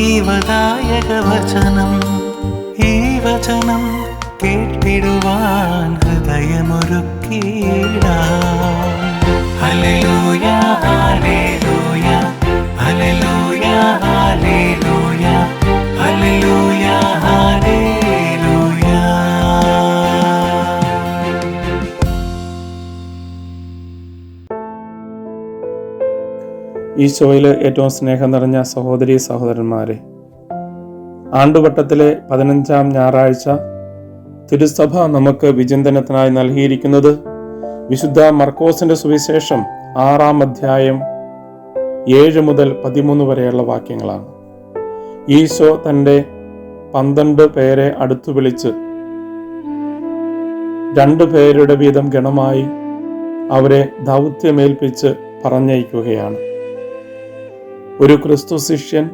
ജീവദായക വചനം ഈ വചനം കേട്ടിടുവാൻ ഹൃദയമൊരുക്കിയിടാം ഹല്ലേലൂയ ഹല്ലേലൂയ ഹല്ലേലൂയ ഹല്ലേലൂയ ഈശോയിൽ ഏറ്റവും സ്നേഹം നിറഞ്ഞ സഹോദരി സഹോദരന്മാരെ ആണ്ടുവട്ടത്തിലെ പതിനഞ്ചാം ഞായറാഴ്ച തിരുസഭ നമുക്ക് വിചിന്തനത്തിനായി നൽകിയിരിക്കുന്നത് വിശുദ്ധ മർക്കോസിന്റെ സുവിശേഷം ആറാം അധ്യായം ഏഴ് മുതൽ പതിമൂന്ന് വരെയുള്ള വാക്യങ്ങളാണ്. ഈശോ തന്റെ പന്ത്രണ്ട് പേരെ അടുത്തു വിളിച്ച് രണ്ടു പേരുടെ വീതം ഗണമായി അവരെ ദൗത്യമേൽപ്പിച്ച് പറഞ്ഞയക്കുകയാണ്. ഒരു ക്രിസ്തു ശിഷ്യൻ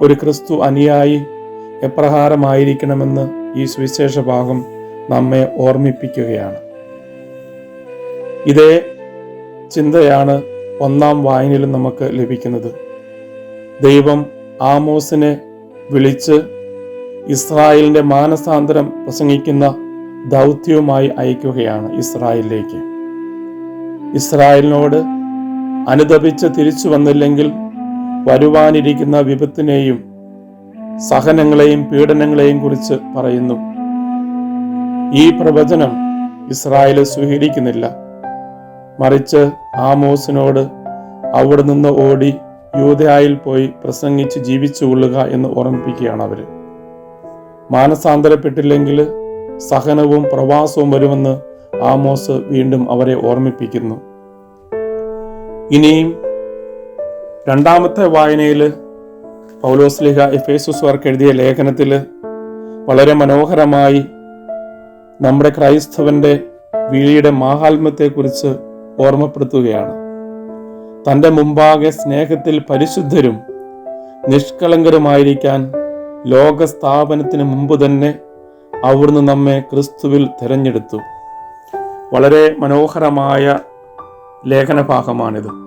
ഒരു ക്രിസ്തു അനുയായി എപ്രകാരമായിരിക്കണമെന്ന് ഈ സുവിശേഷ ഭാഗം നമ്മെ ഓർമ്മിപ്പിക്കുകയാണ്. ഇതേ ചിന്തയാണ് ഒന്നാം വായനയിലും നമുക്ക് ലഭിക്കുന്നത്. ദൈവം ആമോസിനെ വിളിച്ച് ഇസ്രായേലിന്റെ മാനസാന്തരം പ്രസംഗിക്കുന്ന ദൗത്യവുമായി അയക്കുകയാണ് ഇസ്രായേലിലേക്ക്. ഇസ്രായേലിനോട് അനുദപിച്ച് തിരിച്ചു വന്നില്ലെങ്കിൽ വരുവാനിരിക്കുന്ന വിപത്തിനെയും സഹനങ്ങളെയും പീഡനങ്ങളെയും കുറിച്ച് പറയുന്നു. ഈ പ്രവചനം ഇസ്രായേൽ സ്വീകരിക്കുന്നില്ല. മറിച്ച് ആമോസിനോട് അവിടെ നിന്ന് ഓടി യൂതയായിൽ പോയി പ്രസംഗിച്ച് ജീവിച്ചു കൊള്ളുക എന്ന് ഓർമ്മിപ്പിക്കുകയാണ് അവർ. മാനസാന്തരപ്പെട്ടില്ലെങ്കിൽ സഹനവും പ്രവാസവും വരുമെന്ന് ആമോസ് വീണ്ടും അവരെ ഓർമ്മിപ്പിക്കുന്നു. ഇനിയും രണ്ടാമത്തെ വായനയിൽ പൗലോസ് പൗലോസ്ലിഹ എഫേസുസ്വാർക്ക് എഴുതിയ ലേഖനത്തിൽ വളരെ മനോഹരമായി നമ്മുടെ ക്രൈസ്തവന്റെ വിളിയുടെ മാഹാത്മ്യത്തെക്കുറിച്ച് ഓർമ്മപ്പെടുത്തുകയാണ്. തന്റെ മുമ്പാകെ സ്നേഹത്തിൽ പരിശുദ്ധരും നിഷ്കളങ്കരുമായിരിക്കാൻ ലോകസ്ഥാപനത്തിന് മുമ്പ് തന്നെ അവിടുന്ന് നമ്മെ ക്രിസ്തുവിൽ തിരഞ്ഞെടുത്തു. വളരെ മനോഹരമായ ലേഖനഭാഗമാണിത്.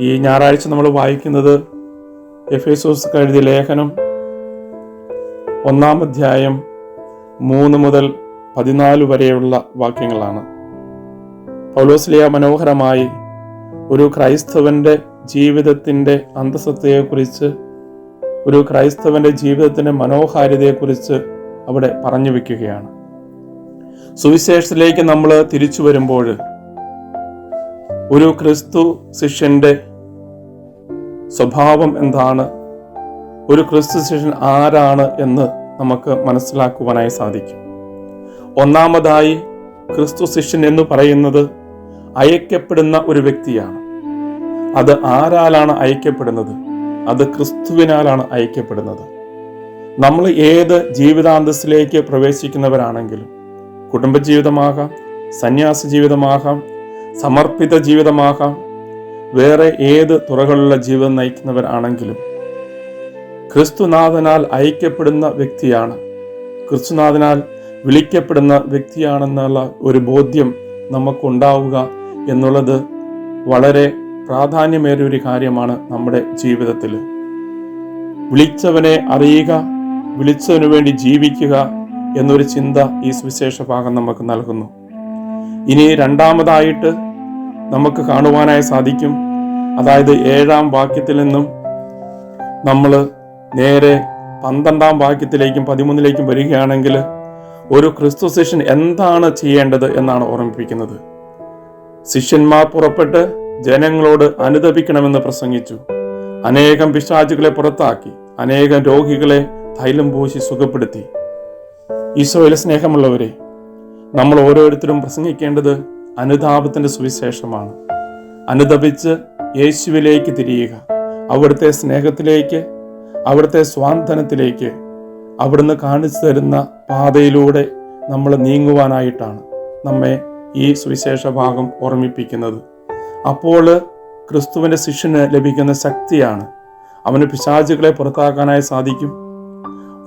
ഈ ഞായറാഴ്ച നമ്മൾ വായിക്കുന്നത് എഫേസോസ് എഴുതിയ ലേഖനം ഒന്നാം അധ്യായം മൂന്ന് മുതൽ പതിനാല് വരെയുള്ള വാക്യങ്ങളാണ്. പൗലോസ്ലിയ മനോഹരമായി ഒരു ക്രൈസ്തവന്റെ ജീവിതത്തിന്റെ അന്തസ്സത്തെക്കുറിച്ച് ഒരു ക്രൈസ്തവന്റെ ജീവിതത്തിന്റെ മനോഹാരിതയെക്കുറിച്ച് അവിടെ പറഞ്ഞു വെക്കുകയാണ്. സുവിശേഷത്തിലേക്ക് നമ്മൾ തിരിച്ചു വരുമ്പോൾ ഒരു ക്രിസ്തു ശിഷ്യന്റെ സ്വഭാവം എന്താണ്? ഒരു ക്രിസ്തു ശിഷ്യൻ ആരാണ് എന്ന് നമുക്ക് മനസ്സിലാക്കുവാനായി സാധിക്കും. ഒന്നാമതായി ക്രിസ്തു ശിഷ്യൻ എന്ന് പറയുന്നത് അയക്കപ്പെടുന്ന ഒരു വ്യക്തിയാണ്. അത് ആരാലാണ് അയക്കപ്പെടുന്നത്? അത് ക്രിസ്തുവിനാലാണ് അയക്കപ്പെടുന്നത്. നമ്മൾ ഏത് ജീവിതാന്തസ്സിലേക്ക് പ്രവേശിക്കുന്നവരാണെങ്കിലും കുടുംബജീവിതമാകാം സന്യാസ ജീവിതമാകാം സമർപ്പിത ജീവിതമാകാം വേറെ ഏത് തുറകളിലുള്ള ജീവിതം നയിക്കുന്നവരാണെങ്കിലും ക്രിസ്തുനാഥനാൽ അയക്കപ്പെടുന്ന വ്യക്തിയാണ്. ക്രിസ്തുനാഥനാൽ വിളിക്കപ്പെടുന്ന വ്യക്തിയാണെന്നുള്ള ഒരു ബോധ്യം നമുക്കുണ്ടാവുക എന്നുള്ളത് വളരെ പ്രാധാന്യമേറിയ ഒരു കാര്യമാണ് നമ്മുടെ ജീവിതത്തിൽ. വിളിച്ചവനെ അറിയുക വിളിച്ചവനു വേണ്ടി ജീവിക്കുക എന്നൊരു ചിന്ത ഈ സുവിശേഷ ഭാഗം നമുക്ക് നൽകുന്നു. ഇനി രണ്ടാമതായിട്ട് നമുക്ക് കാണുവാനായി സാധിക്കും. അതായത് ഏഴാം വാക്യത്തിൽ നിന്നും നമ്മൾ നേരെ പന്ത്രണ്ടാം വാക്യത്തിലേക്കും പതിമൂന്നിലേക്കും വരികയാണെങ്കിൽ ഒരു ക്രിസ്തു ശിഷ്യൻ എന്താണ് ചെയ്യേണ്ടത് എന്നാണ് ഓർമ്മിപ്പിക്കുന്നത്. ശിഷ്യന്മാർ പുറപ്പെട്ട് ജനങ്ങളോട് അനുദപിക്കണമെന്ന് പ്രസംഗിച്ചു. അനേകം പിശാചുകളെ പുറത്താക്കി. അനേകം രോഗികളെ തൈലം പൂശി സുഖപ്പെടുത്തി. ഈശോയിലെ സ്നേഹമുള്ളവരെ നമ്മൾ ഓരോരുത്തരും പ്രസംഗിക്കേണ്ടത് അനുതാപത്തിന്റെ സുവിശേഷമാണ്. അനുതപിച്ച് യേശുവിലേക്ക് തിരിയുക. അവിടുത്തെ സ്നേഹത്തിലേക്ക് അവിടുത്തെ സ്വാന്തനത്തിലേക്ക് അവിടുന്ന് കാണിച്ചു തരുന്ന പാതയിലൂടെ നമ്മൾ നീങ്ങുവാനായിട്ടാണ് നമ്മെ ഈ സുവിശേഷ ഭാഗം ഓർമ്മിപ്പിക്കുന്നത്. അപ്പോൾ ക്രിസ്തുവിന്റെ ശിഷ്യന് ലഭിക്കുന്ന ശക്തിയാണ്. അവന് പിശാചുകളെ പുറത്താക്കാനായി സാധിക്കും.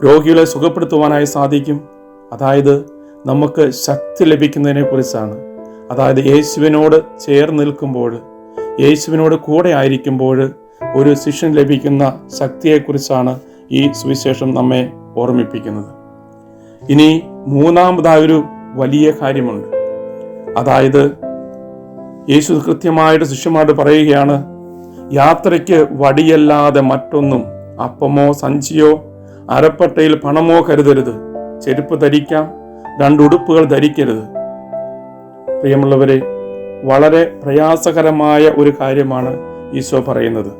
രോഗികളെ സുഖപ്പെടുത്തുവാനായി സാധിക്കും. അതായത് നമുക്ക് ശക്തി ലഭിക്കുന്നതിനെ കുറിച്ചാണ് അതായത് യേശുവിനോട് ചേർന്ന് നിൽക്കുമ്പോൾ യേശുവിനോട് കൂടെ ആയിരിക്കുമ്പോൾ ഒരു ശിഷ്യൻ ലഭിക്കുന്ന ശക്തിയെക്കുറിച്ചാണ് ഈ സുവിശേഷം നമ്മെ ഓർമ്മിപ്പിക്കുന്നത്. ഇനി മൂന്നാമതായൊരു വലിയ കാര്യമുണ്ട്. അതായത് യേശു കൃത്യമായിട്ട് ശിഷ്യന്മാരോട് പറയുകയാണ് യാത്രയ്ക്ക് വടിയല്ലാതെ മറ്റൊന്നും അപ്പമോ സഞ്ചിയോ അരപ്പട്ടയിൽ പണമോ കരുതരുത്. ചെരുപ്പ് ധരിക്കാം രണ്ടുടുപ്പുകൾ ധരിക്കരുത്. പ്രിയമുള്ളവരെ വളരെ പ്രയാസകരമായ ഒരു കാര്യമാണ് ഈശോ പറയുന്നത്.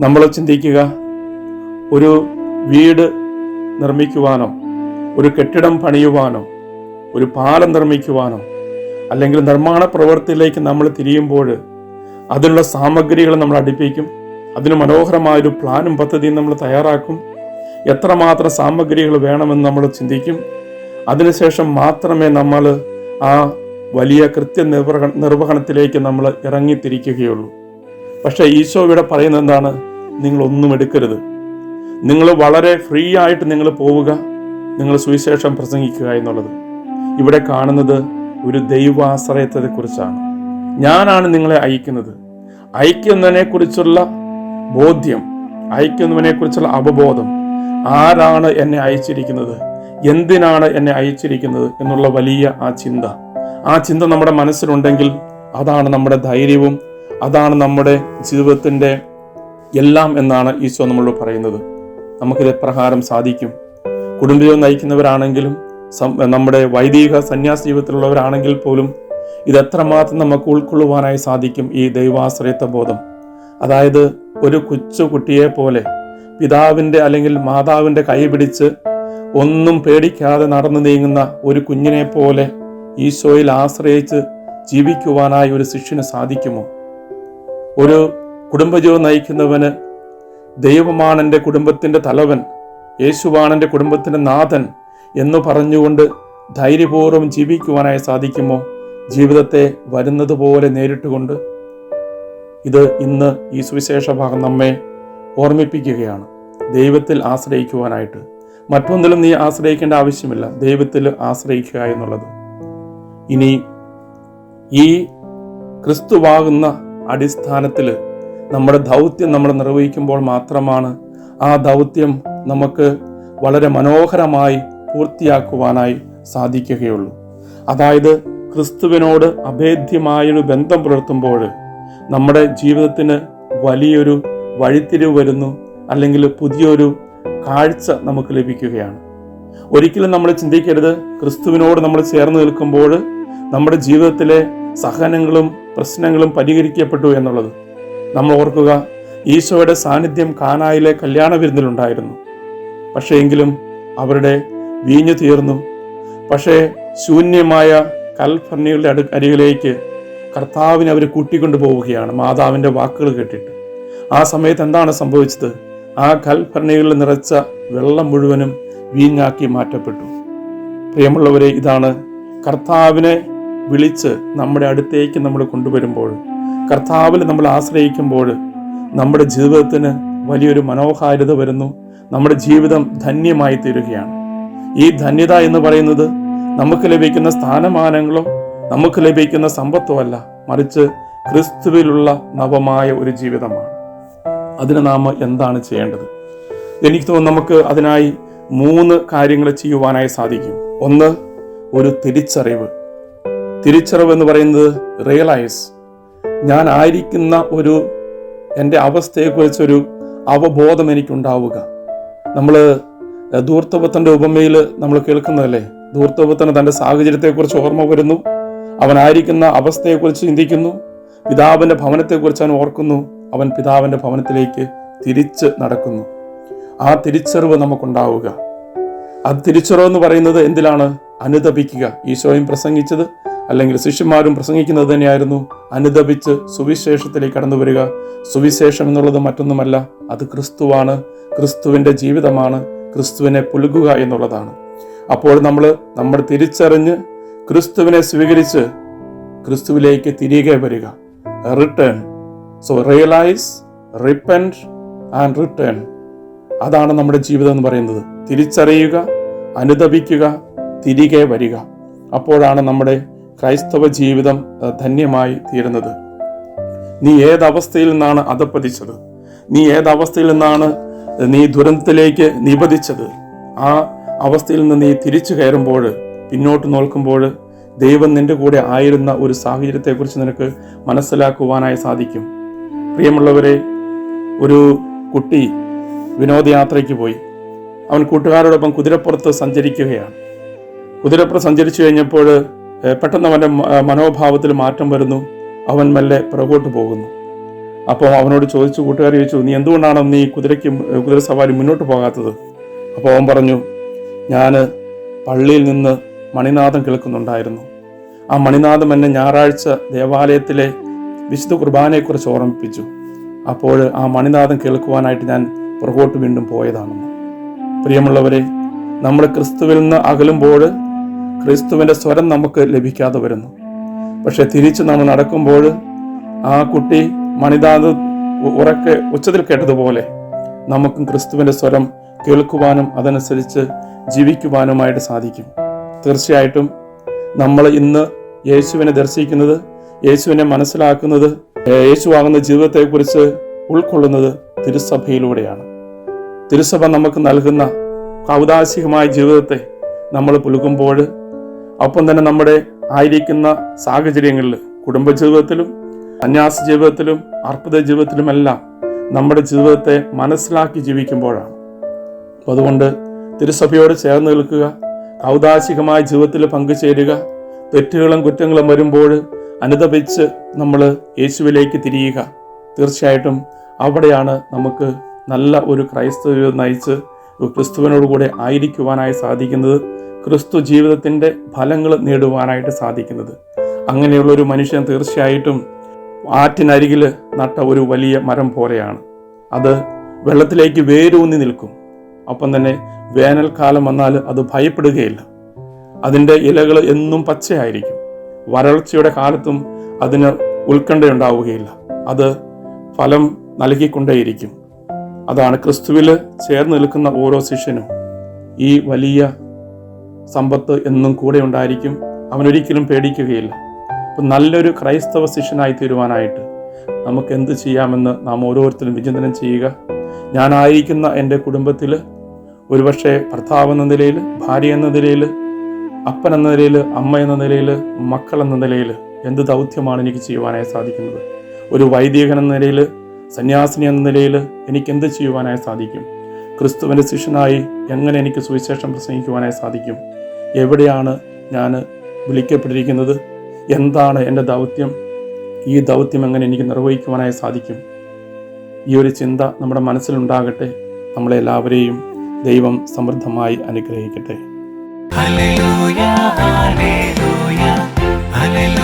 നമ്മൾ ചിന്തിക്കുക ഒരു വീട് നിർമ്മിക്കുവാനോ ഒരു കെട്ടിടം പണിയുവാനോ ഒരു പാലം നിർമ്മിക്കുവാനോ അല്ലെങ്കിൽ നിർമ്മാണ പ്രവൃത്തിയിലേക്ക് നമ്മൾ തിരിയുമ്പോൾ അതിനുള്ള സാമഗ്രികൾ നമ്മൾ അടുപ്പിക്കും അതിന് മനോഹരമായൊരു പ്ലാനും പദ്ധതിയും നമ്മൾ തയ്യാറാക്കും എത്രമാത്രം സാമഗ്രികൾ വേണമെന്ന് നമ്മൾ ചിന്തിക്കും അതിനുശേഷം മാത്രമേ നമ്മൾ ആ വലിയ കൃത്യ നിർവഹണത്തിലേക്ക് നമ്മൾ ഇറങ്ങിത്തിരിക്കുകയുള്ളൂ. പക്ഷേ ഈശോ ഇവിടെ പറയുന്നത് എന്താണ്? നിങ്ങൾ ഒന്നും എടുക്കരുത്. നിങ്ങൾ വളരെ ഫ്രീ ആയിട്ട് നിങ്ങൾ പോവുക നിങ്ങൾ സുവിശേഷം പ്രസംഗിക്കുക എന്നുള്ളത്. ഇവിടെ കാണുന്നത് ഒരു ദൈവാശ്രയത്തെ കുറിച്ചാണ് ഞാനാണ് നിങ്ങളെ അയക്കുന്നത്. അയക്കുന്നതിനെ കുറിച്ചുള്ള ബോധ്യം അയക്കുന്നതിനെ കുറിച്ചുള്ള അവബോധം ആരാണ് എന്നെ അയച്ചിരിക്കുന്നത്? എന്തിനാണ് എന്നെ അയച്ചിരിക്കുന്നത് എന്നുള്ള വലിയ ആ ചിന്ത. ആ ചിന്ത നമ്മുടെ മനസ്സിലുണ്ടെങ്കിൽ അതാണ് നമ്മുടെ ധൈര്യവും അതാണ് നമ്മുടെ ജീവിതത്തിന്റെ എല്ലാം എന്നാണ് ഈശോ നമ്മളോട് പറയുന്നത്. നമുക്കിത് പ്രകാരം സാധിക്കും? കുടുംബജീവൻ നയിക്കുന്നവരാണെങ്കിലും നമ്മുടെ വൈദിക സന്യാസ ജീവിതത്തിലുള്ളവരാണെങ്കിൽ പോലും ഇത് എത്രമാത്രം നമുക്ക് ഉൾക്കൊള്ളുവാനായി സാധിക്കും ഈ ദൈവാശ്രയത്വ ബോധം? അതായത് ഒരു കൊച്ചു കുട്ടിയെ പോലെ പിതാവിന്റെ അല്ലെങ്കിൽ മാതാവിന്റെ കൈ പിടിച്ച് ഒന്നും പേടിക്കാതെ നടന്നു നീങ്ങുന്ന ഒരു കുഞ്ഞിനെ പോലെ ഈശോയിൽ ആശ്രയിച്ച് ജീവിക്കുവാനായി ഒരു ശിഷ്യന് സാധിക്കുമോ? ഒരു കുടുംബജീവൻ നയിക്കുന്നവന് ദൈവമാണ് എന്റെ കുടുംബത്തിന്റെ തലവൻ യേശുവാണ് എന്റെ കുടുംബത്തിന്റെ നാഥൻ എന്ന് പറഞ്ഞുകൊണ്ട് ധൈര്യപൂർവം ജീവിക്കുവാനായി സാധിക്കുമോ? ജീവിതത്തെ വരുന്നത് പോലെ നേരിട്ടുകൊണ്ട് ഇത് ഇന്ന് ഈ സുവിശേഷ ഭാഗം നമ്മെ ഓർമ്മിപ്പിക്കുകയാണ്. ദൈവത്തിൽ ആശ്രയിക്കുവാനായിട്ട്. മറ്റൊന്നിലും നീ ആശ്രയിക്കേണ്ട ആവശ്യമില്ല. ദൈവത്തിൽ ആശ്രയിക്കുക എന്നുള്ളത്. ഇനി ഈ ക്രിസ്തുവാകുന്ന അടിസ്ഥാനത്തിൽ നമ്മുടെ ദൗത്യം നമ്മൾ നിർവഹിക്കുമ്പോൾ മാത്രമാണ് ആ ദൗത്യം നമുക്ക് വളരെ മനോഹരമായി പൂർത്തിയാക്കുവാനായി സാധിക്കുകയുള്ളൂ. അതായത് ക്രിസ്തുവിനോട് അഭേദ്യമായൊരു ബന്ധം പുലർത്തുമ്പോൾ നമ്മുടെ ജീവിതത്തിന് വലിയൊരു വഴിത്തിരിവ് വരുന്നു അല്ലെങ്കിൽ പുതിയൊരു കാഴ്ച നമുക്ക് ലഭിക്കുകയാണ്. ഒരിക്കലും നമ്മൾ ചിന്തിക്കരുത്. ക്രിസ്തുവിനോട് നമ്മൾ ചേർന്ന് നിൽക്കുമ്പോൾ നമ്മുടെ ജീവിതത്തിലെ സഹനങ്ങളും പ്രശ്നങ്ങളും പരിഹരിക്കപ്പെട്ടു എന്നുള്ളത് നമ്മൾ ഓർക്കുക ഈശോയുടെ സാന്നിധ്യം കാനായിലെ കല്യാണ വിരുന്നിലുണ്ടായിരുന്നു പക്ഷേ എങ്കിലും അവരുടെ വീഞ്ഞു തീർന്നു. പക്ഷേ ശൂന്യമായ കൽഭരണികളുടെ അടു അരികിലേക്ക് കർത്താവിനെ അവർ കൂട്ടിക്കൊണ്ടു പോവുകയാണ്. മാതാവിന്റെ വാക്കുകൾ കേട്ടിട്ട്. ആ സമയത്ത് എന്താണ് സംഭവിച്ചത്? ആ കൽഭരണികളിൽ നിറച്ച വെള്ളം മുഴുവനും വീഞ്ഞാക്കി മാറ്റപ്പെട്ടു. പ്രിയമുള്ളവരെ ഇതാണ് കർത്താവിനെ വിളിച്ച് നമ്മുടെ അടുത്തേക്ക് നമ്മൾ കൊണ്ടുവരുമ്പോൾ കർത്താവിൽ നമ്മൾ ആശ്രയിക്കുമ്പോൾ നമ്മുടെ ജീവിതത്തിന് വലിയൊരു മനോഹാരിത വരുന്നു. നമ്മുടെ ജീവിതം ധന്യമായി തീരുകയാണ്. ഈ ധന്യത എന്ന് പറയുന്നത് നമുക്ക് ലഭിക്കുന്ന സ്ഥാനമാനങ്ങളോ നമുക്ക് ലഭിക്കുന്ന സമ്പത്തോ അല്ല മറിച്ച് ക്രിസ്തുവിലുള്ള നവമായ ഒരു ജീവിതമാണ്. അതിന് നാം എന്താണ് ചെയ്യേണ്ടത്? എനിക്ക് തോന്നുന്നു നമുക്ക് അതിനായി മൂന്ന് കാര്യങ്ങൾ ചെയ്യുവാനായി സാധിക്കും. ഒന്ന് ഒരു തിരിച്ചറിവ്. തിരിച്ചറിവ് എന്ന് പറയുന്നത് റിയലൈസ് ഞാൻ ആയിരിക്കുന്ന ഒരു എന്റെ അവസ്ഥയെക്കുറിച്ചൊരു അവബോധം എനിക്കുണ്ടാവുക. നമ്മൾ ദൂർത്തപത്തന്റെ ഉപമയിൽ നമ്മൾ കേൾക്കുന്നതല്ലേ? ദൂർത്തപത്തന് തന്റെ സാഹചര്യത്തെക്കുറിച്ച് ഓർമ്മ വരുന്നു. അവനായിരിക്കുന്ന അവസ്ഥയെക്കുറിച്ച് ചിന്തിക്കുന്നു. പിതാവിന്റെ ഭവനത്തെക്കുറിച്ച് അവൻ ഓർക്കുന്നു. അവൻ പിതാവിന്റെ ഭവനത്തിലേക്ക് തിരിച്ച് നടക്കുന്നു. ആ തിരിച്ചറിവ് നമുക്കുണ്ടാവുക. ആ തിരിച്ചറിവ് എന്ന് പറയുന്നത് എന്തിലാണ്? അനുദപിക്കുക. ഈശോയും പ്രസംഗിച്ചത് അല്ലെങ്കിൽ ശിഷ്യന്മാരും പ്രസംഗിക്കുന്നത് തന്നെയായിരുന്നു. അനുദപിച്ച് സുവിശേഷത്തിലേക്ക് കടന്നു വരിക. സുവിശേഷം എന്നുള്ളത് മറ്റൊന്നുമല്ല അത് ക്രിസ്തുവാണ്. ക്രിസ്തുവിന്റെ ജീവിതമാണ്. ക്രിസ്തുവിനെ പുലുകുക എന്നുള്ളതാണ്. അപ്പോൾ നമ്മൾ നമ്മൾ തിരിച്ചറിഞ്ഞ് ക്രിസ്തുവിനെ സ്വീകരിച്ച് ക്രിസ്തുവിലേക്ക് തിരികെ വരിക. Return so realise repent and return അതാണ് നമ്മുടെ ജീവിതം എന്ന് പറയുന്നത്. തിരിച്ചറിയുക അനുദപിക്കുക തിരികെ വരിക. അപ്പോഴാണ് നമ്മുടെ ക്രൈസ്തവ ജീവിതം ധന്യമായി തീരുന്നത്. നീ ഏതവസ്ഥയിൽ നിന്നാണ് അധപ്പതിച്ചത് നീ ഏതവസ്ഥയിൽ നിന്നാണ് നീ ദുരന്തത്തിലേക്ക് നിപതിച്ചത്? ആ അവസ്ഥയിൽ നിന്ന് നീ തിരിച്ചു കയറുമ്പോൾ പിന്നോട്ട് നോക്കുമ്പോൾ ദൈവം നിന്റെ കൂടെ ആയിരുന്ന ഒരു സാഹചര്യത്തെക്കുറിച്ച് നിനക്ക് മനസ്സിലാക്കുവാനായി സാധിക്കും. പ്രിയമുള്ളവരെ ഒരു കുട്ടി വിനോദയാത്രയ്ക്ക് പോയി. അവൻ കൂട്ടുകാരോടൊപ്പം കുതിരപ്പുറത്ത് സഞ്ചരിക്കുകയാണ്. കുതിരപ്പുറത്ത് സഞ്ചരിച്ചു കഴിഞ്ഞപ്പോൾ പെട്ടെന്ന് അവന്റെ മനോഭാവത്തിൽ മാറ്റം വരുന്നു. അവൻ മെല്ലെ പുറകോട്ട് പോകുന്നു. അപ്പോൾ അവനോട് ചോദിച്ചു കൂട്ടുകാർ ചോദിച്ചു നീ എന്തുകൊണ്ടാണ് നീ കുതിരയ്ക്ക് കുതിര സവാരി മുന്നോട്ട് പോകാത്തത്? അപ്പോൾ അവൻ പറഞ്ഞു ഞാൻ പള്ളിയിൽ നിന്ന് മണിനാഥം കേൾക്കുന്നുണ്ടായിരുന്നു. ആ മണിനാഥം എന്നെ ഞായറാഴ്ച ദേവാലയത്തിലെ വിശുദ്ധ കുർബാനയെക്കുറിച്ച് ഓർമ്മിപ്പിച്ചു. അപ്പോൾ ആ മണിനാഥം കേൾക്കുവാനായിട്ട് ഞാൻ പുറകോട്ട് വീണ്ടും പോയതാണെന്ന് പ്രിയമുള്ളവരെ നമ്മൾ ക്രിസ്തുവിൽ നിന്ന് അകലുമ്പോൾ ക്രിസ്തുവിന്റെ സ്വരം നമുക്ക് ലഭിക്കാതെ വരുന്നു. പക്ഷെ തിരിച്ച് നമ്മൾ നടക്കുമ്പോൾ ആ കുട്ടി മണിതാത് ഉറക്കെ ഉച്ചത്തിൽ കേട്ടതുപോലെ നമുക്കും ക്രിസ്തുവിന്റെ സ്വരം കേൾക്കുവാനും അതനുസരിച്ച് ജീവിക്കുവാനുമായിട്ട് സാധിക്കും. തീർച്ചയായിട്ടും നമ്മൾ ഇന്ന് യേശുവിനെ ദർശിക്കുന്നത് യേശുവിനെ മനസ്സിലാക്കുന്നത് യേശുവാകുന്ന ജീവിതത്തെക്കുറിച്ച് ഉൾക്കൊള്ളുന്നത് തിരുസഭയിലൂടെയാണ്. തിരുസഭ നമുക്ക് നൽകുന്ന കൗതാശികമായ ജീവിതത്തെ നമ്മൾ പുലുകുമ്പോൾ ഒപ്പം തന്നെ നമ്മുടെ ആയിരിക്കുന്ന സാഹചര്യങ്ങളിൽ കുടുംബജീവിതത്തിലും സന്യാസ ജീവിതത്തിലും അർപ്പിത ജീവിതത്തിലുമെല്ലാം നമ്മുടെ ജീവിതത്തെ മനസ്സിലാക്കി ജീവിക്കുമ്പോഴാണ്. അതുകൊണ്ട് തിരുസഭയോട് ചേർന്ന് നിൽക്കുക കൗതാശികമായ ജീവിതത്തിൽ പങ്കുചേരുക തെറ്റുകളും കുറ്റങ്ങളും വരുമ്പോൾ അനുദപിച്ച് നമ്മൾ യേശുവിലേക്ക് തിരിയുക. തീർച്ചയായിട്ടും അവിടെയാണ് നമുക്ക് നല്ല ഒരു ക്രൈസ്തവ നയിച്ച് ക്രിസ്തുവിനോടുകൂടെ ആയിരിക്കുവാനായി സാധിക്കുന്നത് ക്രിസ്തു ജീവിതത്തിന്റെ ഫലങ്ങൾ നേടുവാനായിട്ട് സാധിക്കുന്നത്. അങ്ങനെയുള്ള ഒരു മനുഷ്യൻ തീർച്ചയായിട്ടും ആറ്റിനരികിൽ നട്ട ഒരു വലിയ മരം പോലെയാണ്. അത് വെള്ളത്തിലേക്ക് വേരൂന്നി നിൽക്കും. ഒപ്പം തന്നെ വേനൽക്കാലം വന്നാൽ അത് ഭയപ്പെടുകയില്ല. അതിന്റെ ഇലകൾ എന്നും പച്ചയായിരിക്കും. വരൾച്ചയുടെ കാലത്തും അതിന് ഉത്കണ്ഠയുണ്ടാവുകയില്ല. അത് ഫലം നൽകിക്കൊണ്ടേയിരിക്കും. അതാണ് ക്രിസ്തുവിൽ ചേർന്ന് നിൽക്കുന്ന ഓരോ ശിഷ്യനും. ഈ വലിയ സമ്പത്ത് എന്നും കൂടെ ഉണ്ടായിരിക്കും അവനൊരിക്കലും പേടിക്കുകയില്ല. അപ്പം നല്ലൊരു ക്രൈസ്തവ ശിഷ്യനായി തീരുവാനായിട്ട് നമുക്ക് എന്ത് ചെയ്യാമെന്ന് നാം ഓരോരുത്തരും വിചിന്തനം ചെയ്യുക. ഞാനായിരിക്കുന്ന എന്റെ കുടുംബത്തിൽ ഒരുപക്ഷെ ഭർത്താവ് എന്ന നിലയിൽ ഭാര്യ എന്ന നിലയിൽ അപ്പൻ എന്ന നിലയിൽ അമ്മ എന്ന നിലയിൽ മക്കൾ എന്ന നിലയിൽ എന്ത് ദൗത്യമാണ് എനിക്ക് ചെയ്യുവാനായി സാധിക്കുന്നത്? ഒരു വൈദികൻ എന്ന നിലയിൽ സന്യാസിനി എന്ന നിലയിൽ എനിക്ക് എന്ത് ചെയ്യുവാനായി സാധിക്കും? ക്രിസ്തുവിന്റെ ശിഷ്യനായി എങ്ങനെ എനിക്ക് സുവിശേഷം പ്രസംഗിക്കുവാനായി സാധിക്കും? എവിടെയാണ് ഞാൻ വിളിക്കപ്പെട്ടിരിക്കുന്നത്? എന്താണ് എന്റെ ദൗത്യം? ഈ ദൗത്യം എങ്ങനെ എനിക്ക് നിർവഹിക്കുവാനായി സാധിക്കും? ഈ ഒരു ചിന്ത നമ്മുടെ മനസ്സിലുണ്ടാകട്ടെ. നമ്മളെല്ലാവരെയും ദൈവം സമൃദ്ധമായി അനുഗ്രഹിക്കട്ടെ. Hallelujah, hallelujah, hallelujah.